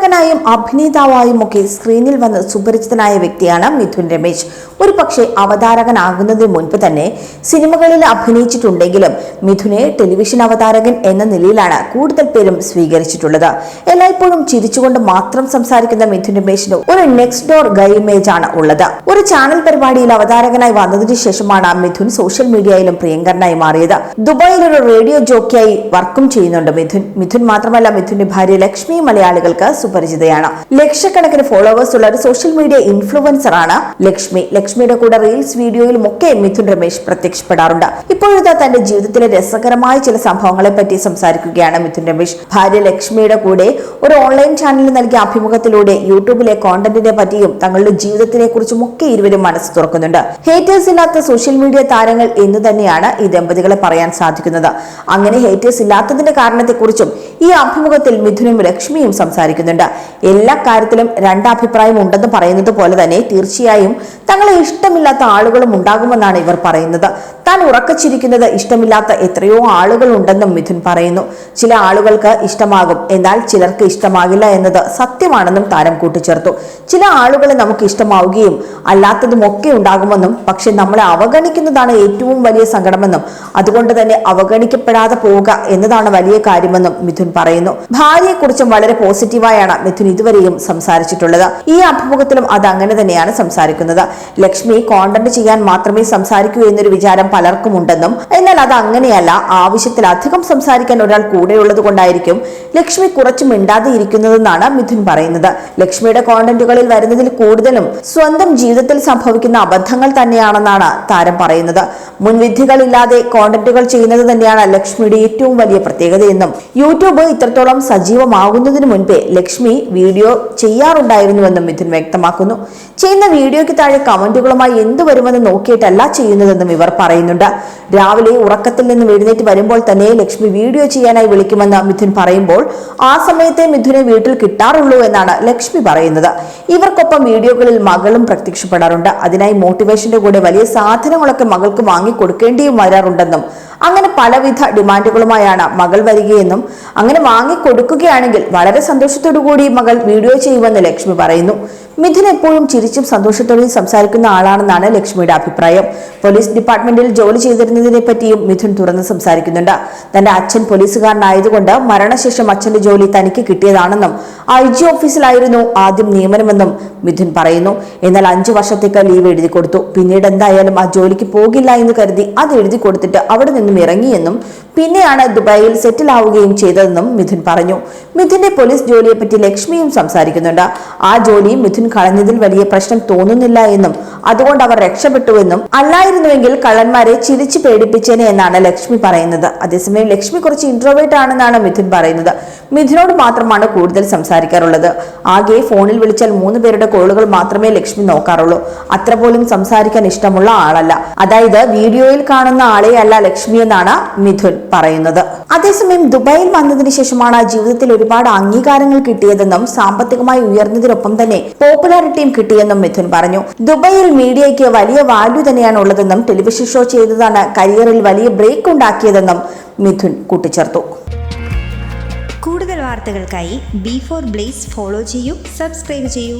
അവതാരകനായും അഭിനേതാവായും ഒക്കെ സ്ക്രീനിൽ വന്ന് സുപരിചിതനായ വ്യക്തിയാണ് മിഥുൻ രമേശ്. ഒരു പക്ഷേ അവതാരകനാകുന്നതിന് മുൻപ് തന്നെ സിനിമകളിൽ അഭിനയിച്ചിട്ടുണ്ടെങ്കിലും മിഥുനെ ടെലിവിഷൻ അവതാരകൻ എന്ന നിലയിലാണ് കൂടുതൽ പേരും സ്വീകരിച്ചിട്ടുള്ളത്. എല്ലായ്പ്പോഴും ചിരിച്ചുകൊണ്ട് മാത്രം സംസാരിക്കുന്ന മിഥുൻ രമേശിന് ഒരു നെക്സ്റ്റ് ഡോർ ഗൈ ഇമേജ് ആണ് ഉള്ളത്. ഒരു ചാനൽ പരിപാടിയിൽ അവതാരകനായി വന്നതിനു ശേഷമാണ് മിഥുൻ സോഷ്യൽ മീഡിയയിലും പ്രിയങ്കരനായി മാറിയത്. ദുബായിൽ ഒരു റേഡിയോ ജോക്കിയായി വർക്കും ചെയ്യുന്നുണ്ട് മിഥുൻ. മിഥുൻ മാത്രമല്ല മിഥുന്റെ ഭാര്യ ലക്ഷ്മി മലയാളികൾക്ക് സുപരിചിതയാണ്. ലക്ഷക്കണക്കിന് ഫോളോവേഴ്സ് ഉള്ള ഒരു സോഷ്യൽ മീഡിയ ഇൻഫ്ലുവൻസർ ആണ് ലക്ഷ്മി. ലക്ഷ്മിയുടെ കൂടെ റീൽസ് വീഡിയോയിലും ഒക്കെ മിഥുൻ രമേശ് പ്രത്യക്ഷപ്പെടാറുണ്ട്. ഇപ്പോഴത്തെ തന്റെ ജീവിതത്തിലെ രസകരമായ ചില സംഭവങ്ങളെ പറ്റി സംസാരിക്കുകയാണ് മിഥുൻ രമേശ്. ഭാര്യ ലക്ഷ്മിയുടെ കൂടെ ഒരു ഓൺലൈൻ ചാനലിൽ നൽകിയ അഭിമുഖത്തിലൂടെ യൂട്യൂബിലെ കോണ്ടന്റിനെ പറ്റിയും തങ്ങളുടെ ജീവിതത്തിനെ കുറിച്ചും ഒക്കെ ഇരുവരും മനസ്സ് തുറക്കുന്നുണ്ട്. ഹേറ്റേഴ്സ് ഇല്ലാത്ത സോഷ്യൽ മീഡിയ താരങ്ങൾ എന്ന് തന്നെയാണ് ഈ ദമ്പതികളെ പറയാൻ സാധിക്കുന്നത്. അങ്ങനെ ഹേറ്റേഴ്സ് ഇല്ലാത്തതിന്റെ കാരണത്തെക്കുറിച്ചും ഈ അഭിമുഖത്തിൽ മിഥുനും ലക്ഷ്മിയും സംസാരിക്കുന്നുണ്ട്. എല്ലാ കാര്യത്തിലും രണ്ടഭിപ്രായം ഉണ്ടെന്ന് പറയുന്നത് പോലെ തന്നെ തീർച്ചയായും തങ്ങളെ ഇഷ്ടമില്ലാത്ത ആളുകളും ഉണ്ടാകുമെന്നാണ് ഇവർ പറയുന്നത്. താൻ ഉറക്കച്ചിരിക്കുന്നത് ഇഷ്ടമില്ലാത്ത എത്രയോ ആളുകൾ ഉണ്ടെന്നും മിഥുൻ പറയുന്നു. ചില ആളുകൾക്ക് ഇഷ്ടമാകും എന്നാൽ ചിലർക്ക് ഇഷ്ടമാകില്ല എന്നത് സത്യമാണെന്നും താരം കൂട്ടിച്ചേർത്തു. ചില ആളുകളെ നമുക്ക് ഇഷ്ടമാവുകയും അല്ലാത്തതും ഒക്കെ ഉണ്ടാകുമെന്നും പക്ഷെ നമ്മളെ അവഗണിക്കുന്നതാണ് ഏറ്റവും വലിയ സങ്കടമെന്നും അതുകൊണ്ട് തന്നെ അവഗണിക്കപ്പെടാതെ പോവുക എന്നതാണ് വലിയ കാര്യമെന്നും മിഥുൻ പറയുന്നു. ഭാര്യയെക്കുറിച്ചും വളരെ പോസിറ്റീവായാണ് മിഥുൻ ഇതുവരെയും സംസാരിച്ചിട്ടുള്ളത്. ഈ അഭിമുഖത്തിലും അത് അങ്ങനെ തന്നെയാണ് സംസാരിക്കുന്നത്. ലക്ഷ്മി കോണ്ടന്റ് ചെയ്യാൻ മാത്രമേ സംസാരിക്കൂ എന്നൊരു വിചാരം പലർക്കും ഉണ്ടെന്നും എന്നാൽ അത് അങ്ങനെയല്ല. ആവശ്യത്തിലധികം സംസാരിക്കാൻ ഒരാൾ കൂടെയുള്ളത് കൊണ്ടായിരിക്കും ലക്ഷ്മി കുറച്ച് മിണ്ടാതെ ഇരിക്കുന്നതെന്നാണ് മിഥുൻ പറയുന്നത്. ലക്ഷ്മിയുടെ കോണ്ടന്റുകളിൽ വരുന്നതിൽ കൂടുതലും സ്വന്തം ജീവിതത്തിൽ സംഭവിക്കുന്ന അബദ്ധങ്ങൾ തന്നെയാണെന്നാണ് താരം പറയുന്നത്. മുൻവിധികളില്ലാതെ കോണ്ടന്റുകൾ ചെയ്യുന്നത് തന്നെയാണ് ലക്ഷ്മിയുടെ ഏറ്റവും വലിയ പ്രത്യേകതയെന്നും യൂട്യൂബ് ഇത്രത്തോളം സജീവമാകുന്നതിന് മുൻപേ ലക്ഷ്മി വീഡിയോ ചെയ്യാറുണ്ടായിരുന്നുവെന്നും മിഥുൻ വ്യക്തമാക്കുന്നു. ചെയ്യുന്ന വീഡിയോയ്ക്ക് താഴെ കമന്റുകളുമായി എന്ത് വരുമെന്ന് നോക്കിയിട്ടല്ല ചെയ്യുന്നതെന്നും ഇവർ പറയുന്നുണ്ട്. രാവിലെ ഉറക്കത്തിൽ നിന്നും എഴുന്നേറ്റ് വരുമ്പോൾ തന്നെ ലക്ഷ്മി വീഡിയോ ചെയ്യാനായി വിളിക്കുമെന്ന് മിഥുൻ പറയുമ്പോൾ ആ സമയത്തെ മിഥുനെ വീട്ടിൽ കിട്ടാറുള്ളൂ എന്നാണ് ലക്ഷ്മി പറയുന്നത്. ഇവർക്കൊപ്പം വീഡിയോകളിൽ മകളും പ്രത്യക്ഷപ്പെടാറുണ്ട്. അതിനായി മോട്ടിവേഷന്റെ കൂടെ വലിയ സാധനങ്ങളൊക്കെ മകൾക്ക് വാങ്ങിക്കൊടുക്കേണ്ടിയും വരാറുണ്ടെന്നും അങ്ങനെ പലവിധ ഡിമാൻഡുകളുമായാണ് മകൾ വരികയെന്നും അങ്ങനെ വാങ്ങിക്കൊടുക്കുകയാണെങ്കിൽ വളരെ സന്തോഷത്തോടു കൂടി മകൾ വീഡിയോ ചെയ്യുമെന്ന് ലക്ഷ്മി പറയുന്നു. മിഥുൻ എപ്പോഴും ചിരിച്ചും സന്തോഷത്തോടെയും സംസാരിക്കുന്ന ആളാണെന്നാണ് ലക്ഷ്മിയുടെ അഭിപ്രായം. പോലീസ് ഡിപ്പാർട്ട്മെന്റിൽ ജോലി ചെയ്തിരുന്നതിനെ പറ്റിയും മിഥുൻ തുറന്ന് സംസാരിക്കുന്നുണ്ട്. തന്റെ അച്ഛൻ പോലീസുകാരനായതുകൊണ്ട് മരണശേഷം അച്ഛന്റെ ജോലി തനിക്ക് കിട്ടിയതാണെന്നും ഐ ജി ഓഫീസിലായിരുന്നു ആദ്യം നിയമനമെന്നും മിഥുൻ പറയുന്നു. എന്നാൽ അഞ്ചു വർഷത്തേക്ക് ലീവ് എഴുതി കൊടുത്തു. പിന്നീട് എന്തായാലും ആ ജോലിക്ക് പോകില്ല എന്ന് കരുതി അത് എഴുതി കൊടുത്തിട്ട് അവിടെ നിന്നും ഇറങ്ങിയെന്നും പിന്നെയാണ് ദുബായിൽ സെറ്റിൽ ആവുകയും ചെയ്തതെന്നും മിഥുൻ പറഞ്ഞു. മിഥുന്റെ പോലീസ് ജോലിയെപ്പറ്റി ലക്ഷ്മിയും സംസാരിക്കുന്നുണ്ട്. ആ ജോലിയും മിഥുൻ കളഞ്ഞതിൽ വലിയ പ്രശ്നം തോന്നുന്നില്ല എന്നും അതുകൊണ്ട് അവർ രക്ഷപ്പെട്ടുവെന്നും അല്ലായിരുന്നുവെങ്കിൽ കള്ളന്മാരെ ചിരിച്ചു പേടിപ്പിച്ചേനെ എന്നാണ് ലക്ഷ്മി പറയുന്നത്. അതേസമയം ലക്ഷ്മി കുറച്ച് ഇൻട്രോവേറ്റ് ആണെന്നാണ് മിഥുൻ പറയുന്നത്. മിഥുനോട് മാത്രമാണ് കൂടുതൽ സംസാരിക്കാറുള്ളത്. ആകെ ഫോണിൽ വിളിച്ചാൽ മൂന്ന് പേരുടെ കോളുകൾ മാത്രമേ ലക്ഷ്മി നോക്കാറുള്ളൂ. അത്ര പോലും സംസാരിക്കാൻ ഇഷ്ടമുള്ള ആളല്ല. അതായത് വീഡിയോയിൽ കാണുന്ന ആളെയല്ല ലക്ഷ്മി എന്നാണ് മിഥുൻ പറയുന്നത്. അതേസമയം ദുബായിൽ വന്നതിന് ശേഷമാണ് ജീവിതത്തിൽ ഒരുപാട് അംഗീകാരങ്ങൾ കിട്ടിയതെന്നും സാമ്പത്തികമായി ഉയർന്നതിനൊപ്പം തന്നെ പോപ്പുലാരിറ്റിയും കിട്ടിയെന്നും മിഥുൻ പറഞ്ഞു. ദുബായിൽ മീഡിയയ്ക്ക് വലിയ വാല്യൂ തന്നെയാണ് ഉള്ളതെന്നും ടെലിവിഷൻ ഷോ ചെയ്തതാണ് കരിയറിൽ വലിയ ബ്രേക്ക് ഉണ്ടാക്കിയതെന്നും മിഥുൻ കൂട്ടിച്ചേർത്തു. കൂടുതൽ വാർത്തകൾക്കായി ബി ഫോർ ബ്ലേസ് ഫോളോ ചെയ്യൂ സബ്സ്ക്രൈബ് ചെയ്യൂ.